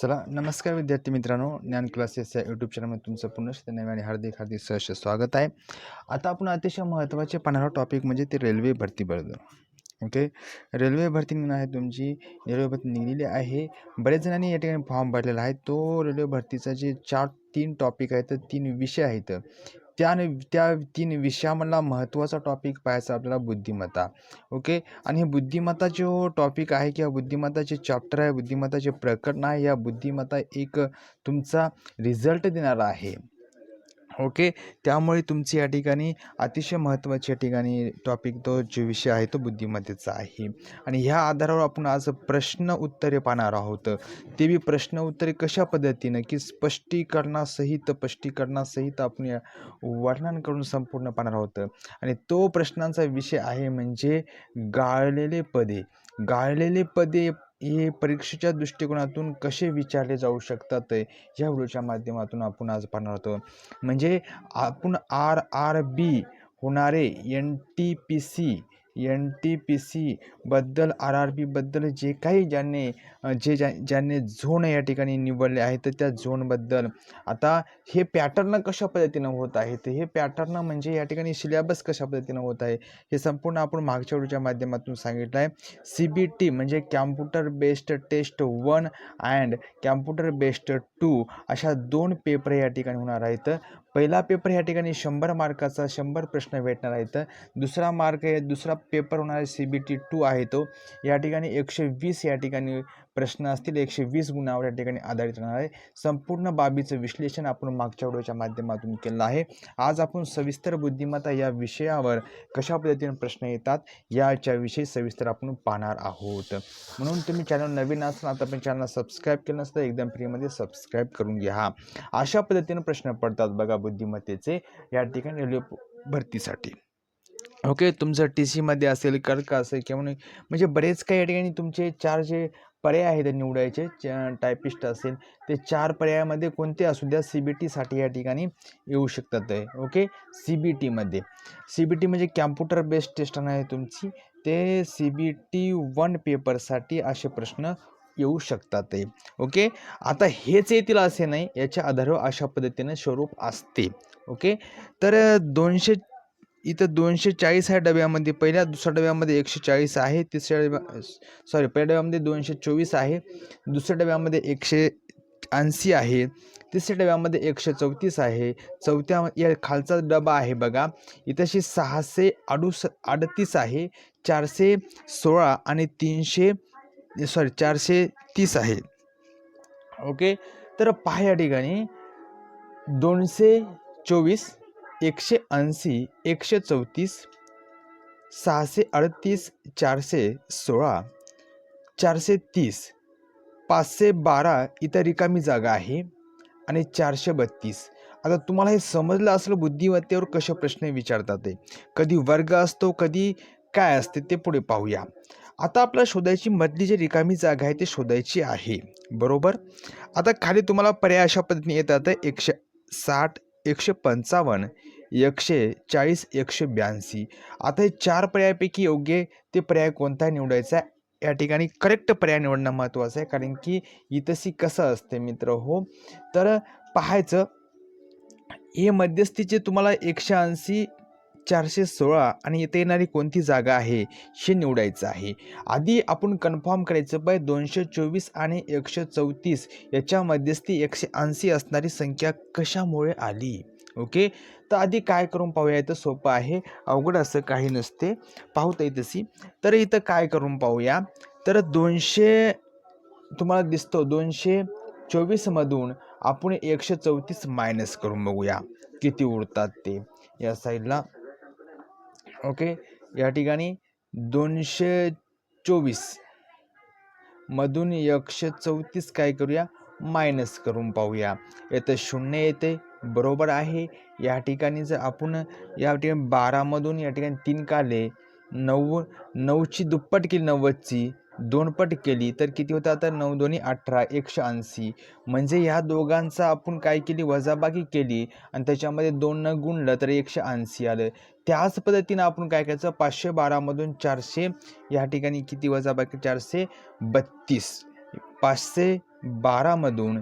चला नमस्कार विद्यार्थी मित्रांनो ज्ञान क्लासेस या यूट्यूब चॅनलमध्ये तुमचं पुन्हा नवे आणि हार्दिक हार्दिक सहर्ष स्वागत आहे. आता आपण अतिशय महत्त्वाचे पाहणारा टॉपिक म्हणजे ते रेल्वे भरतीबद्दल ओके रेल्वे भरती निघणार आहे तुमची रेल्वे भरती निघलेली आहे. बरेच जणांनी या ठिकाणी फॉर्म भरलेला आहे. तो रेल्वे भरतीचा जे चार तीन टॉपिक आहेत तीन विषय आहेत. त्या त्या तीन विषयामधला महत्त्वाचा टॉपिक पाहायचा आपल्याला बुद्धिमत्ता. ओके आणि हे बुद्धिमत्ता जो टॉपिक आहे किंवा बुद्धिमत्ताचे चॅप्टर आहे बुद्धिमत्ताचे प्रकरण आहे या बुद्धिमत्ता एक तुमचा रिझल्ट देणारा आहे. ओके? त्यामुळे तुमची या ठिकाणी अतिशय महत्त्वाच्या ठिकाणी टॉपिक तो जो विषय आहे तो बुद्धिमत्तेचा आहे. आणि ह्या आधारावर आपण आज प्रश्न उत्तरे पाहणार आहोत. ते बी प्रश्न उत्तरे कशा पद्धतीनं की स्पष्टीकरणासहित स्पष्टीकरणासहित आपण या वर्णन करून संपूर्ण पाहणार आहोत. आणि तो प्रश्नांचा विषय आहे म्हणजे गाळलेले पदे. गाळलेले पदे हे परीक्षेच्या दृष्टिकोनातून कसे विचारले जाऊ शकतात या व्हिडिओच्या माध्यमातून आपण आज पाहणार होतो म्हणजे आपण आर आर बी होणारे N T P C N T P सीबद्दल R R बीबद्दल जे काही ज्यांनी जे ज्या ज्यांनी झोन या ठिकाणी निवडले आहेत तर त्या झोनबद्दल. आता हे पॅटर्न कशा पद्धतीनं होत आहे तर हे पॅटर्न म्हणजे या ठिकाणी सिलेबस कशा पद्धतीनं होत आहे? हे संपूर्ण आपण मागच्या वेळच्या माध्यमातून सांगितलं आहे. सी बी टी म्हणजे computer based test one and computer based two अशा दोन पेपर या ठिकाणी होणार आहेत. पहिला पेपर या ठिकाणी शंभर मार्काचा शंभर प्रश्न भेटणार आहेत. दुसरा मार्क दुसरा पेपर होणार आहे सी बी टी टू आहे तो. या ठिकाणी एकशे वीस या ठिकाणी प्रश्न असतील एकशे वीस गुणावर या ठिकाणी आधारित राहणार आहे. संपूर्ण बाबीचं विश्लेषण आपण मागच्या व्हिडिओच्या माध्यमातून केलं आहे. आज आपण सविस्तर बुद्धिमत्ता या विषयावर कशा पद्धतीने प्रश्न येतात याच्याविषयी सविस्तर आपण पाहणार आहोत. म्हणून तुम्ही चॅनल नवीन असाल आता पण चॅनल सबस्क्राईब केलं नसतं एकदम फ्रीमध्ये सबस्क्राईब करून घ्या. अशा पद्धतीने प्रश्न पडतात बघा बुद्धिमत्तेचे या ठिकाणी रेल्वे भरतीसाठी. ओके तुमचं टी सीमध्ये असेल कर्क असेल किंवा म्हणजे बरेच काही या ठिकाणी तुमचे चार जे पर्याय आहेत निवडायचे. टायपिस्ट असेल ते चार पर्यायामध्ये कोणते असू द्या सी बी टीसाठी या ठिकाणी येऊ शकतात आहे ओके सी बी टीमध्ये सी बी टी म्हणजे कॅम्प्युटर बेस्ड टेस्ट आहे तुमची. ते सी बी टी वन पेपरसाठी असे प्रश्न येऊ शकतात आहे ओके आता हेच येतील असे नाही याच्या आधारावर अशा पद्धतीने स्वरूप असते. ओके तर दोनशे इथं दोनशे चाळीस आहे डब्यामध्ये पहिल्या दुसऱ्या डब्यामध्ये एकशे चाळीस आहे तिसऱ्या डब्या सॉरी पहिल्या डब्यामध्ये दोनशे चोवीस आहे दुसऱ्या डब्यामध्ये एकशे ऐंशी आहे तिसऱ्या डब्यामध्ये एकशे चौतीस आहे चौथ्या या खालचा डबा आहे बघा इथंशी सहाशे अडुस अडतीस आहे चारशे सोळा आणि तीनशे सॉरी चारशे तीस आहे. ओके तर पहा या ठिकाणी दोनशे चोवीस एकशे ऐंशी एकशे चौतीस सहाशे अडतीस चारशे सोळा चारशे तीस पाचशे बारा इथं रिकामी जागा आहे आणि चारशे बत्तीस. आता तुम्हाला हे समजलं असलं बुद्धिमत्तेवर कसे प्रश्न विचारतात ते. कधी वर्ग असतो कधी काय असते ते पुढे पाहूया. आता आपल्याला शोधायची मधली जी रिकामी जागा आहे ती शोधायची आहे. बरोबर? आता खाली तुम्हाला पर्याय अशा पद्धतीने येतात. एकशे साठ एकशे पंचावन्न एकशे चाळीस एकशे ब्याऐंशी. आता हे चार पर्यायापैकी योग्य ते पर्याय कोणता निवडायचा आहे? या ठिकाणी करेक्ट पर्याय निवडणं महत्त्वाचं आहे कारण की इतसी कसं असते मित्र हो? तर पाहायचं हे मध्यस्थीचे तुम्हाला एकशे ऐंशी चारशे सोळा आणि इथे येणारी कोणती जागा आहे हे निवडायचं आहे. आधी आपण कन्फर्म करायचं पाय दोनशे चोवीस आणि एकशे चौतीस याच्या मध्यस्थी एकशे ऐंशी असणारी संख्या कशामुळे आली? ओके? तर आधी काय करून पाहूया? तर सोपं आहे. अवघड असं काही नसते. पाहता येत तशी. तर इथं काय करून पाहूया? तर दोनशे तुम्हाला दिसतो दोनशे चोवीसमधून आपण एकशे चौतीस मायनस करून बघूया. किती उरतात ते? या साईडला ओके? या ठिकाणी दोनशे चोवीस मधून एकशे चौतीस काय करूया? मायनस करून पाहूया. येतं शून्य येते. बरोबर आहे. या ठिकाणी जर आपण या ठिकाणी बारामधून या ठिकाणी तीन काढले नऊ नऊची दुप्पट केली नव्वदची दोनपट केली तर किती होतं आता? नऊ दोन्ही अठरा एकशे ऐंशी. म्हणजे ह्या दोघांचा आपण काय केली? वजाबाकी केली आणि त्याच्यामध्ये दोन न गुणलं तर एकशे ऐंशी आलं. त्याच पद्धतीनं आपण काय करायचं? पाचशे बारामधून चारशे या ठिकाणी किती वजाबाकी? चारशे बत्तीस. पाचशे बारामधून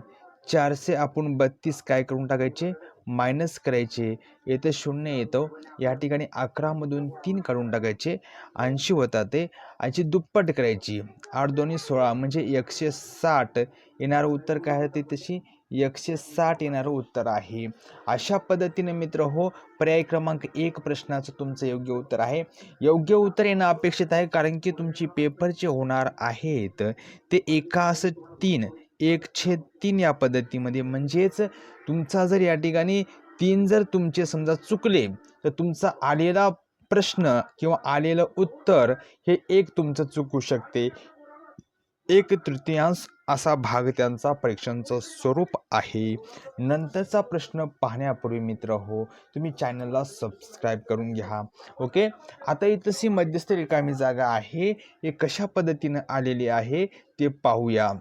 चारशे आपण बत्तीस काय करून टाकायचे? मायनस करायचे. येतं शून्य येतं. या ठिकाणी अकरामधून तीन काढून टाकायचे. ऐंशी होतात ते. याची दुप्पट करायची. आठ दोन्ही सोळा म्हणजे एकशे साठ. येणारं उत्तर काय आहे ते तशी? एकशे साठ येणारं उत्तर आहे. अशा पद्धतीने मित्र हो पर्याय क्रमांक एक प्रश्नाचं तुमचं योग्य उत्तर आहे. योग्य उत्तर येणं अपेक्षित आहे कारण की तुमची पेपर जे होणार आहेत. ते एकास तीन. एक छेद तीन या पद्धतीमध्ये. म्हणजेच तुमचा जर या ठिकाणी तीन जर तुमचे समजा चुकले तर तुमचा आलेला प्रश्न किंवा आलेलं उत्तर हे एक तुमचं चुकू शकते. एक तृतीयांश असा भाग त्यांचा परीक्षांचं स्वरूप आहे. नंतरचा प्रश्न पाहण्यापूर्वी मित्र हो तुम्ही चॅनलला सबस्क्राईब करून घ्या. ओके? आता तशी मध्यस्थ रिकामी जागा आहे. हे कशा पद्धतीनं आलेली आहे ते पाहूया.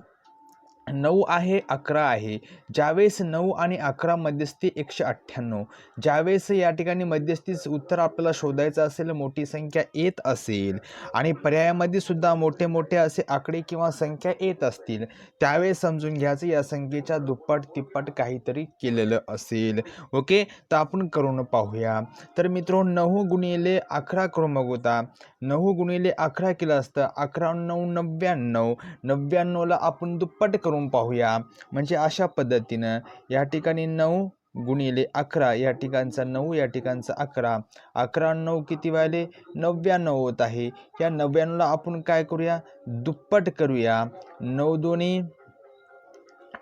नऊ आहे अकरा आहे. ज्यावेळेस नऊ आणि अकरा मध्यस्थी एकशे अठ्ठ्याण्णव. ज्यावेळेस या ठिकाणी मध्यस्थीच उत्तर आपल्याला शोधायचं असेल मोठी संख्या येत असेल आणि पर्यायामध्ये सुद्धा मोठे मोठे असे आकडे किंवा संख्या येत असतील त्यावेळेस समजून घ्यायचं या संख्येच्या दुप्पट तिप्पट काहीतरी केलेलं असेल. ओके? तर आपण करून पाहूया. तर मित्रो नऊ गुणिले अकरा करून होता नऊ गुणिले अकरा केलं असतं. अकरा नऊ नव्याण्णव. नव्याण्णवला आपण दुप्पट करून पाहूया. म्हणजे अशा पद्धतीनं या ठिकाणी नऊ गुणिले अकरा या ठिकाणचा नऊ या ठिकाणचा अकरा. अकरा नऊ किती व्हायले? नव्याण्णव होत आहे. या नव्याण्णवला आपण काय करूया? दुप्पट करूया. नऊ दोन्ही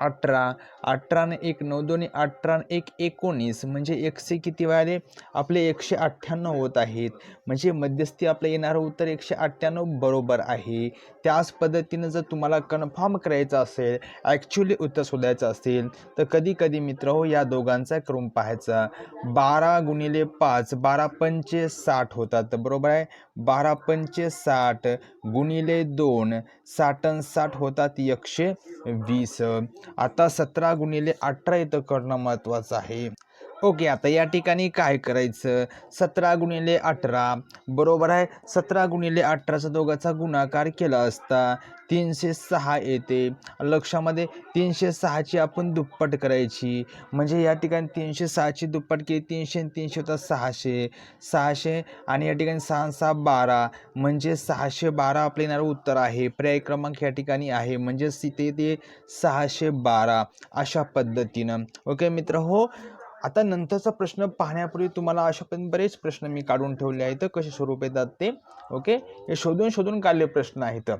अठरा अठराने एक नऊ दोन्ही अठरा एक एकोणीस. म्हणजे एकशे किती व्हायले आपले एकशे अठ्ठ्याण्णव होत आहेत. म्हणजे मध्यस्थी आपलं येणारं उत्तर एकशे अठ्ठ्याण्णव बरोबर आहे. त्याच पद्धतीनं जर तुम्हाला कन्फर्म करायचं असेल ॲक्च्युली उत्तर शोधायचं असेल तर कधी कधी मित्र हो या दोघांचा क्रम पाहायचा. बारा गुणिले पाच बारा पंचे साठ होतात. बरोबर आहे? बारा पंचे साठ गुणिले दोन साठ साठ होतात एकशे वीस. आता सतरा गुणिले अठरा इथं करणं महत्त्वाचं आहे. ओके आता या ठिकाणी काय करायचं? सतरा गुणिले अठरा बरोबर आहे? सतरा गुणिले अठराचा दोघाचा गुणाकार केला असता तीनशे सहा येते. लक्षामध्ये तीनशे सहाची आपण दुप्पट करायची. म्हणजे या ठिकाणी तीनशे सहाची दुप्पट केली तीनशे तीनशे होतात सहाशे. सहाशे आणि या ठिकाणी सहा सहा बारा. म्हणजे सहाशे बारा आपलं येणारं उत्तर आहे. पर्याय क्रमांक या ठिकाणी आहे. म्हणजे तिथे ते सहाशे बारा अशा पद्धतीनं. ओके मित्र हो आता नंतरचा प्रश्न पाहण्यापूर्वी तुम्हाला अशा पण बरेच प्रश्न मी काढून ठेवले आहेत. कसे स्वरूप येतात ते? ओके? हे शोधून शोधून काढले प्रश्न आहेत.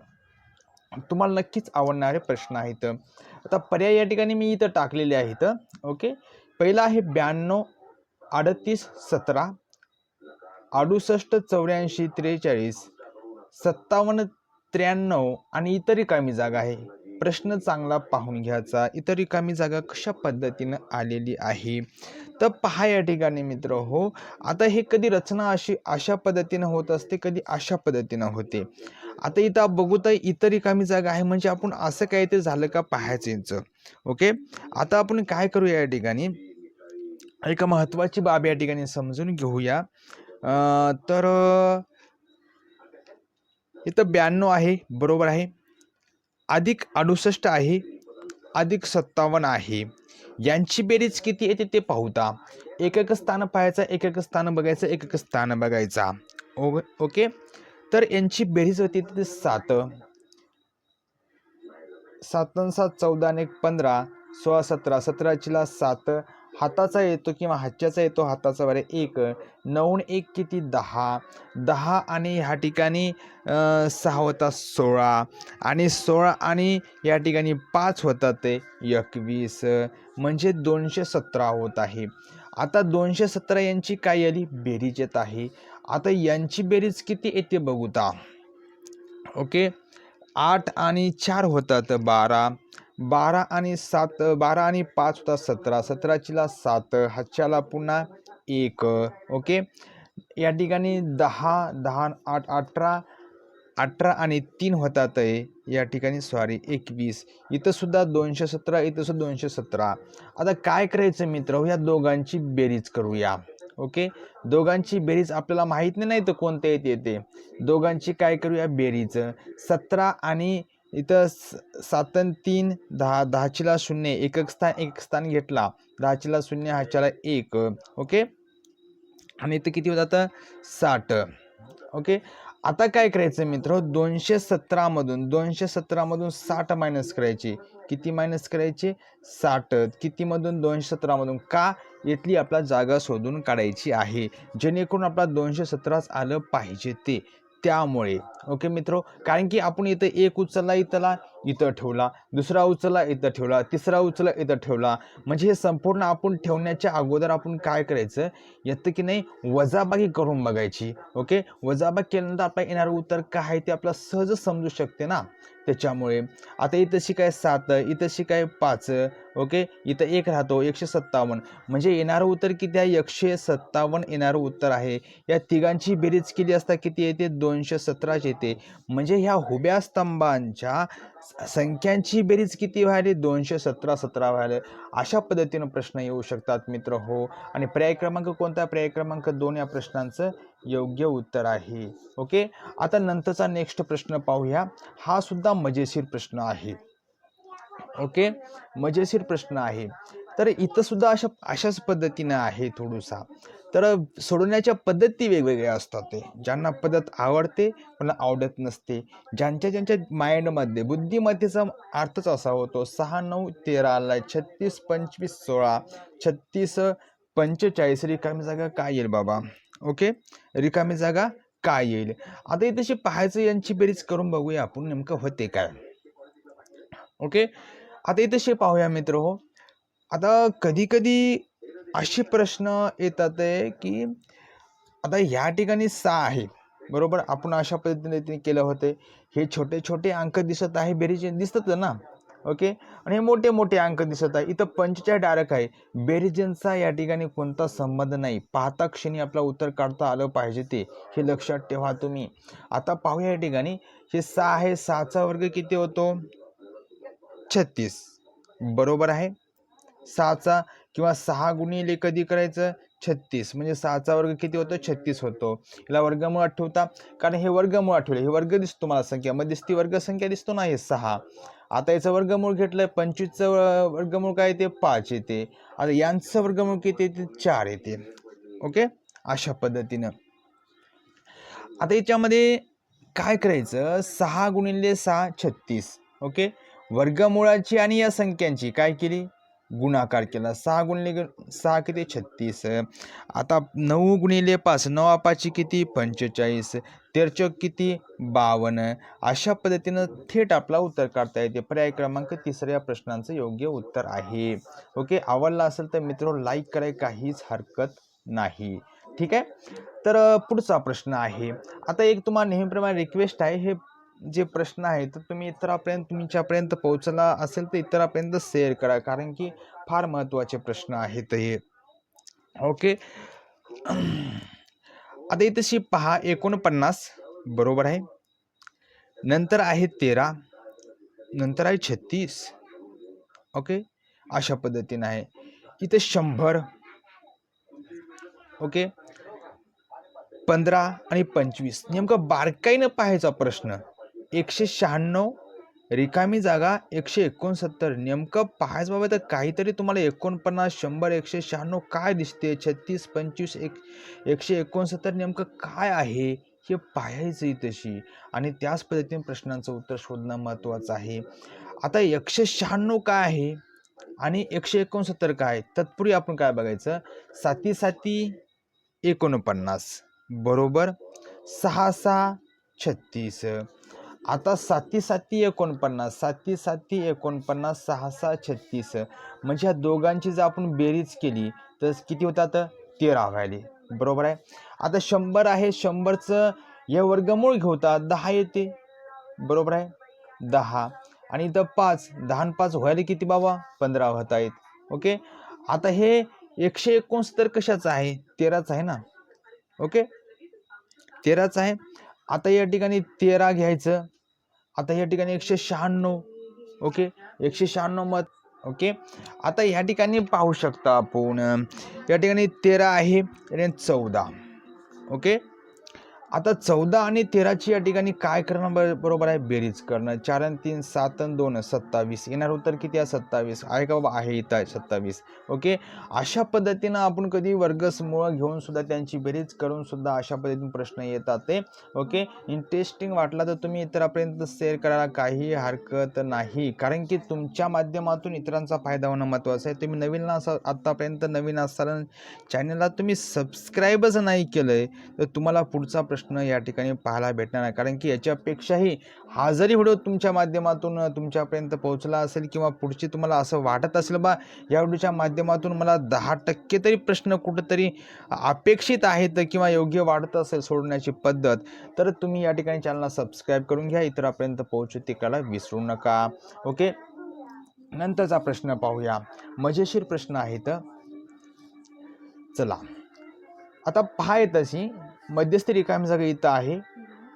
तुम्हाला नक्कीच आवडणारे प्रश्न आहेत. आता पर्याय या ठिकाणी मी इथं टाकलेले आहेत. ओके? पहिला आहे ब्याण्णव अडतीस सतरा अडुसष्ट चौऱ्याऐंशी त्रेचाळीस सत्तावन्न त्र्याण्णव आणि इतर कमी जागा आहे. प्रश्न चांगला पाहून घ्यायचा. इतर रिकामी जागा कशा पद्धतीनं आलेली आहे? तर पहा या ठिकाणी मित्र हो आता हे कधी रचना अशी अशा पद्धतीनं होत असते कधी अशा पद्धतीनं होते. आता इथं बघू तर इतर रिकामी जागा आहे म्हणजे आपण असं काय ते झालं का पाहायचं. ओके? आता आपण काय करूया या ठिकाणी? एक महत्त्वाची बाब या ठिकाणी समजून घेऊया. तर इथं ब्याण्णव आहे बरोबर आहे. अधिक अडुसष्ट आहे अधिक सत्तावन्न आहे. यांची बेरीज किती येते ते पाहूता. एक एक स्थान पाहायचा एक एक स्थान बघायचं एक एक स्थान बघायचा. Oh okay? तर यांची बेरीज होती तिथे सात. सात सात चौदा आणि एक पंधरा. सोळा सतरा. सतराचीला सात. हाताचा येतो किंवा हातच्याचा येतो हाताचा बरे एक. नऊ एक किती? दहा. दहा आणि ह्या ठिकाणी सहा होता सोळा आणि सोळा आणि या ठिकाणी पाच होतात ते एकवीस. म्हणजे दोनशे सतरा होत आहे. आता दोनशे सतरा यांची काय आली बेरीज येत आहे. आता यांची बेरीज किती येते बघूता ओके? आठ आणि चार होतात बारा. बारा आणि सात बारा आणि पाच होतात सतरा. सतराचीला सात हातच्याला पुन्हा एक ओके? या ठिकाणी दहा दहा आठ अठरा अठरा आणि तीन होतात आहे या ठिकाणी सॉरी एकवीस. इथंसुद्धा दोनशे सतरा इथंसुद्धा दोनशे सतरा. आता काय करायचं मित्र? या दोघांची बेरीज करूया. ओके? दोघांची बेरीज आपल्याला माहीत नाही तर कोणत्या येते येते दोघांची काय करूया? बेरीज. सतरा आणि इथं स सात तीन दहा दहाचीला शून्य एकक स्थान एक स्थान घेतला. दहाचीला शून्य ह्याच्याला एक. ओके? आणि इथं किती होतं साठ. ओके? आता काय करायचं मित्र? दोनशे सतरामधून दोनशे सतरामधून साठ मायनस करायचे. किती मायनस करायचे? साठ. कितीमधून दोनशे सतरामधून का? इथली आपला जागा शोधून काढायची आहे. जेणेकरून आपला दोनशे सतराच आलं पाहिजे ते. त्यामुळे. ओके मित्र? कारण की आपण इथं एक उचलला इथला इथं ठेवला दुसरा उचला इथं ठेवला तिसरा उचला इथं ठेवला. म्हणजे हे संपूर्ण आपण ठेवण्याच्या अगोदर आपण काय करायचं? येतं की नाही वजाबाकी करून बघायची ओके? वजाबाकी केल्यानंतर आपल्याला येणारं उत्तर काय आहे ते आपल्याला सहज समजू शकते ना? त्याच्यामुळे. आता इथं शिकाय सात इथं शिकाय पाच ओके? इथं एक राहतो एकशे सत्तावन्न. म्हणजे येणारं उत्तर किती आहे? एकशे सत्तावन्न येणारं उत्तर आहे. या तिघांची बेरीज किती असता किती येते? दोनशे सतराच येते. म्हणजे ह्या उभ्या स्तंभांच्या संख्यांची बेरीज किती व्हायली? दोनशे सतरा सतरा व्हायला. अशा पद्धतीनं प्रश्न येऊ शकतात मित्र. हो. आणि पर्याय क्रमांक कोणता? पर्याय क्रमांक दोन या प्रश्नांचं योग्य उत्तर आहे. ओके? आता नंतरचा नेक्स्ट प्रश्न पाहूया. हा सुद्धा मजेशीर प्रश्न आहे. ओके? मजेशीर प्रश्न आहे. तर इथं सुद्धा अशा अशाच पद्धतीनं आहे थोडुसा. तर सोडवण्याच्या पद्धती वेगवेगळ्या असतात ते. ज्यांना पद्धत आवडते मला आवडत नसते. ज्यांच्या ज्यांच्या माइंडमध्ये बुद्धिमत्तेचा अर्थच असा होतो सहा नऊ तेराला छत्तीस पंचवीस सोळा छत्तीस पंचेचाळीस रिकामी जागा काय येईल बाबा? ओके? रिकामी जागा काय येईल? आता इथे पाहायचं यांची बेरीज करून बघूया आपण नेमकं होते काय. ओके? आता इथे पाहूया मित्र हो. आता कधी कधी असे प्रश्न येतात आहे की आता ह्या ठिकाणी सहा आहे. बरोबर? आपण अशा पद्धतीने केलं होते. हे छोटे छोटे अंक दिसत आहे बेरीज दिसतात ना? ओके? आणि हे मोठे मोठे अंक दिसत आहे. इथं पंचच्या डायरेक्ट आहे. बेरिजनचा या ठिकाणी कोणता संबंध नाही. पाहता क्षणी आपला उत्तर काढता आलं पाहिजे ते. हे लक्षात ठेवा तुम्ही. आता पाहूया या ठिकाणी. हे सहा आहे. सहाचा वर्ग किती होतो? छत्तीस. बरोबर आहे? सहाचा किंवा सहा गुणिले कधी करायचं? छत्तीस. म्हणजे सहाचा वर्ग किती होतो? छत्तीस होतो. याला वर्गमूळ आठवता? कारण हे वर्गमूळ आठवलं. हे वर्ग दिसतो मला संख्या. मग दिसती वर्गसंख्या दिसतो ना? हे सहा. आता याचं वर्गमूळ घेतलं. पंचवीसचं वर्गमूळ काय येते? पाच येते. आता यांचं वर्गमूळ किती येते? चार येते. ओके? अशा पद्धतीनं. आता याच्यामध्ये काय करायचं? सहा गुणिले सहा छत्तीस. ओके? वर्गमुळाची आणि या संख्यांची काय केली? गुणाकार केला. सहा गुणले ग- सहा किती? छत्तीस. आता नऊ गुणिले पाच नऊ पाचची किती? पंचेचाळीस. तेरचोक किती? बावन्न अशा पद्धतीनं थेट आपला उत्तर काढता येते. पर्याय क्रमांक तिसऱ्या प्रश्नांचं योग्य उत्तर आहे. ओके? आवडला असेल तर मित्र लाईक कराय काहीच हरकत नाही. ठीक आहे? तर पुढचा प्रश्न आहे. आता एक तुम्हाला नेहमीप्रमाणे रिक्वेस्ट आहे. हे जे प्रश्न आहे तर तुम्ही इतरापर्यंत तुमच्यापर्यंत पोहोचला असेल तर इतरापर्यंत शेअर करा. कारण की फार महत्त्वाचे प्रश्न आहेत हे. ओके आता इथशी पहा एकोणपन्नास. बरोबर आहे? नंतर आहे तेरा. नंतर आहे छत्तीस. ओके अशा पद्धतीनं आहे. इथे शंभर. ओके पंधरा आणि पंचवीस. नेमकं बारकाईनं पाहायचा प्रश्न. एकशे शहाण्णव रिकामी जागा एकशे एकोणसत्तर. नेमकं पाहायचं बाबा तर काहीतरी तुम्हाला एकोणपन्नास शंभर एकशे शहाण्णव काय दिसते छत्तीस पंचवीस एक एकशे एकोणसत्तर नेमकं काय आहे? हे पाहायचं तशी. आणि त्याच पद्धतीने प्रश्नांचं उत्तर शोधणं महत्त्वाचं आहे. आता एकशे शहाण्णव काय आहे आणि एकशे एकोणसत्तर काय? तत्पूर्वी आपण काय बघायचं? साती साती एकोणपन्नास. बरोबर? सहा सहा छत्तीस. आता साती साती एकोणपन्नास साती साती एकोणपन्नास सहा सहा छत्तीस. म्हणजे ह्या दोघांची जर आपण बेरीज केली तर किती होतात तेरा व्हायले. बरोबर आहे? आता शंभर आहे शंभरचं हे वर्गमूळ घेवतात दहा येते. बरोबर आहे? दहा. आणि इथं पाच दहा पाच व्हायला किती बाबा? पंधरा होत आहेत ओके? आता हे एकशे एकोणसत्तर कशाचं आहे? तेराचं आहे ना? ओके? तेराचं आहे. आता या ठिकाणी तेरा घ्यायचं. आता या ठिकाणी एकशे शहाण्णव ओके? एकशे शहाण्णव मत ओके? आता या ठिकाणी पाहू शकता आपण. या ठिकाणी तेरा आहे आणि चौदा ओके? आता चौदा आणि तेराची या ठिकाणी काय करणं बरोबर आहे? बेरीज करणं. चार आणि तीन सात आणि दोन सत्तावीस. येणार उत्तर किती आहे? सत्तावीस. आहे का बाबा? आहे इथं आहे सत्तावीस. ओके? अशा पद्धतीनं आपण कधी वर्गसमूळ घेऊन सुद्धा त्यांची बेरीज करून सुद्धा अशा पद्धतीने प्रश्न येतात ते. ओके? इंटरेस्टिंग वाटला तर तुम्ही इतरांपर्यंत शेअर करायला काही हरकत नाही. कारण की तुमच्या माध्यमातून इतरांचा फायदा होणं महत्त्वाचं आहे. तुम्ही नवीन असा आत्तापर्यंत नवीन असताना चॅनलला तुम्ही सबस्क्राईबच नाही केलं आहे तर तुम्हाला पुढचा प्रश्न या ठिकाणी पाहायला भेटणार नाही कारण की याच्यापेक्षाही हा जरी व्हिडिओ तुमच्या माध्यमातून तुमच्यापर्यंत पोहोचला असेल किंवा पुढची तुम्हाला असं वाटत असेल बा या व्हिडिओच्या माध्यमातून मला दहा टक्के तरी प्रश्न कुठंतरी अपेक्षित आहेत किंवा योग्य वाटत असेल सोडण्याची पद्धत तर तुम्ही या ठिकाणी चॅनलला सबस्क्राईब करून घ्या. इतरापर्यंत पोहोचू ते विसरू नका. ओके? नंतरचा प्रश्न पाहूया. मजेशीर प्रश्न आहेत. चला. आता पहा येत अशी मध्यस्थी रिकामी जागा इथं आहे.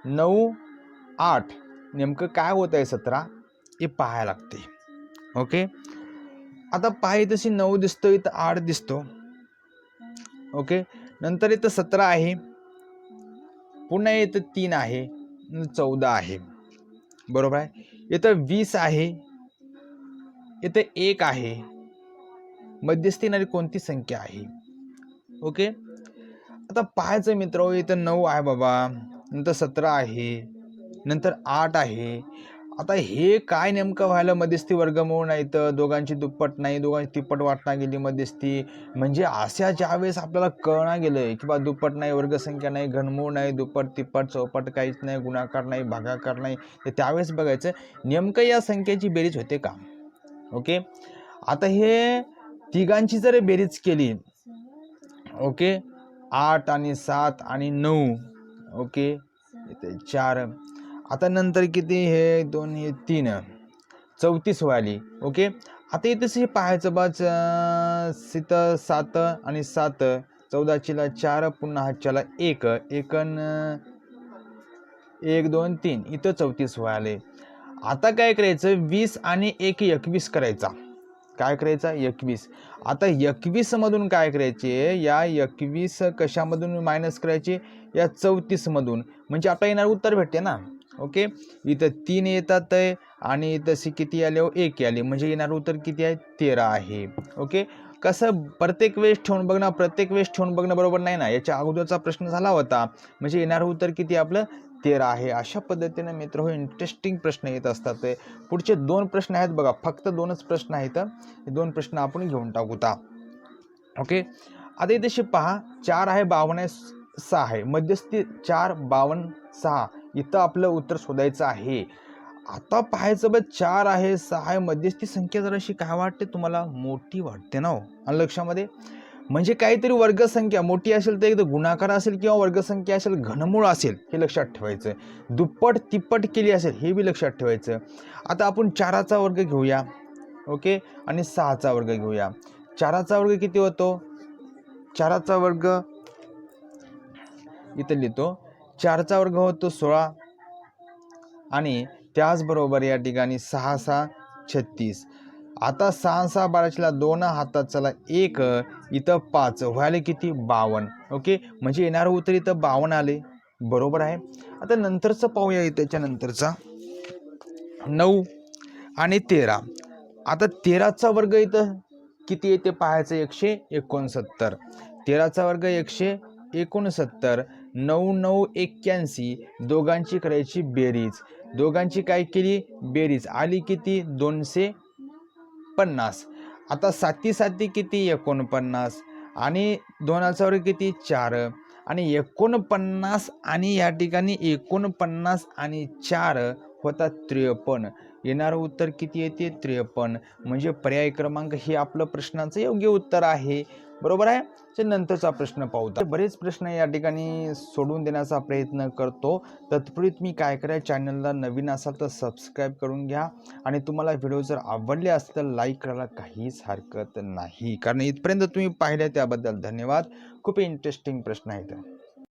नऊ आठ. नेमकं काय होत आहे सतरा? हे पाहायला लागते. ओके? आता पाहाय तशी नऊ दिसतो इथं आठ दिसतो. ओके? नंतर इथं सतरा आहे. पुन्हा इथं तीन आहे. चौदा आहे. बरोबर आहे? इथं वीस आहे. इथं एक आहे. मध्यस्थी येणारी कोणती संख्या आहे? ओके? आता पाहायचं मित्र हो, इथं नऊ आहे बाबा नंतर सतरा आहे नंतर आठ आहे. आता हे काय नेमकं व्हायला मध्यस्थी वर्गमूळ नाही तर दोघांची दुप्पट नाही दोघांची तिप्पट वाटणा गेली मध्यस्थी. म्हणजे अशा ज्यावेळेस आपल्याला कळना गेलं की बा दुप्पट नाही वर्गसंख्या नाही घनमूळ नाही दुप्पट तिप्पट चौपट काहीच नाही गुणाकार नाही भागाकार नाही तर त्यावेळेस बघायचं नेमकं या संख्येची बेरीज होते का? ओके? आता हे तिघांची जर बेरीज केली ओके? आठ आणि सात आणि नऊ. ओके? चार. आता नंतर किती? हे दोन हे तीन. चौतीस व्हायली ओके? आता इथंच हे पाहायचं बाच सित सात आणि सात. चौदाचीला चार पुन्हा हातच्याला एक. एकन एक दोन तीन. इथं चौतीस व्हायले आता काय करायचं? वीस आणि एक एकवीस करायचा. काय करायचा? एकवीस. आता एकवीसमधून काय करायचे? या एकवीस कशामधून मायनस करायचे? या चौतीसमधून म्हणजे आपल्याला येणार उत्तर भेटते ना? ओके इथं तीन येतात आहे आणि तशी किती आले? हो एक आले. म्हणजे येणार उत्तर किती आहे? तेरा आहे. ओके कसं प्रत्येक वेळेस ठेवून बघणं प्रत्येक वेळेस ठेवून बघणं बरोबर नाही ना? याच्या अगोदरचा प्रश्न झाला होता. म्हणजे येणार उत्तर किती आपलं? तेरा आहे. अशा पद्धतीने मित्र हो इंटरेस्टिंग प्रश्न येत असतात ते. पुढचे दोन प्रश्न आहेत बघा. फक्त दोनच प्रश्न आहेत. हे दोन प्रश्न आपण घेऊन टाकूता. ओके? आता इथे पहा. चार आहे बावन्न आहे सहा आहे. मध्यस्थी चार बावन्न सहा. इथं आपलं उत्तर शोधायचं आहे. आता पाहायचं बघ. चार आहे सहा आहे. मध्यस्थी संख्या जराशी काय वाटते? तुम्हाला मोठी वाटते ना हो. आणि लक्षामध्ये? म्हणजे काहीतरी वर्गसंख्या मोठी असेल तर एकदा गुणाकार असेल किंवा वर्गसंख्या असेल घनमूळ असेल हे लक्षात ठेवायचं दुप्पट तिप्पट केली असेल हे बी लक्षात ठेवायचं आता आपण चाराचा वर्ग घेऊया ओके? आणि सहाचा वर्ग घेऊया. चाराचा वर्ग किती होतो? चाराचा वर्ग इथं लिहितो. चारचा वर्ग होतो सोळा. आणि त्याचबरोबर या ठिकाणी सहा सहा छत्तीस. आता सहा सहा बाराशेला दोन हातात चला एक इथं पाच व्हायला किती? बावन्न. ओके? म्हणजे येणारं उत्तर इथं बावन्न आले. बरोबर आहे? आता नंतरचं पाहूया त्याच्या नंतरचा. नऊ आणि तेरा. आता तेराचा वर्ग इथं किती येते पाहायचं? एकशे एकोणसत्तर. तेराचा वर्ग एकशे एकोणसत्तर. नऊ नऊ एक्क्याऐंशी. दोघांची करायची बेरीज. दोघांची काय केली? बेरीज. आली किती? दोनशे पन्नास आता साती साती किती एकोणपन्नास? आणि दोन हजार किती? चार. आणि एकोणपन्नास आणि या ठिकाणी एकोणपन्नास आणि चार होतात त्रेपन्न. येणारं उत्तर किती येते? त्रेपन्न. म्हणजे पर्याय क्रमांक हे आपलं प्रश्नाचं योग्य उत्तर आहे. बरोबर आहे? ते नंतरचा प्रश्न पाहूया बरेच प्रश्न या ठिकाणी सोडून देण्याचा प्रयत्न करतो. तत्पूर्वी तुम्ही काय करा चॅनलला नवीन असाल तर सबस्क्राईब करून घ्या. आणि तुम्हाला व्हिडिओ जर आवडले असतील तर लाईक करायला काहीच हरकत नाही. कारण इथपर्यंत तुम्ही पाहिलं त्याबद्दल धन्यवाद. खूप इंटरेस्टिंग प्रश्न आहेत.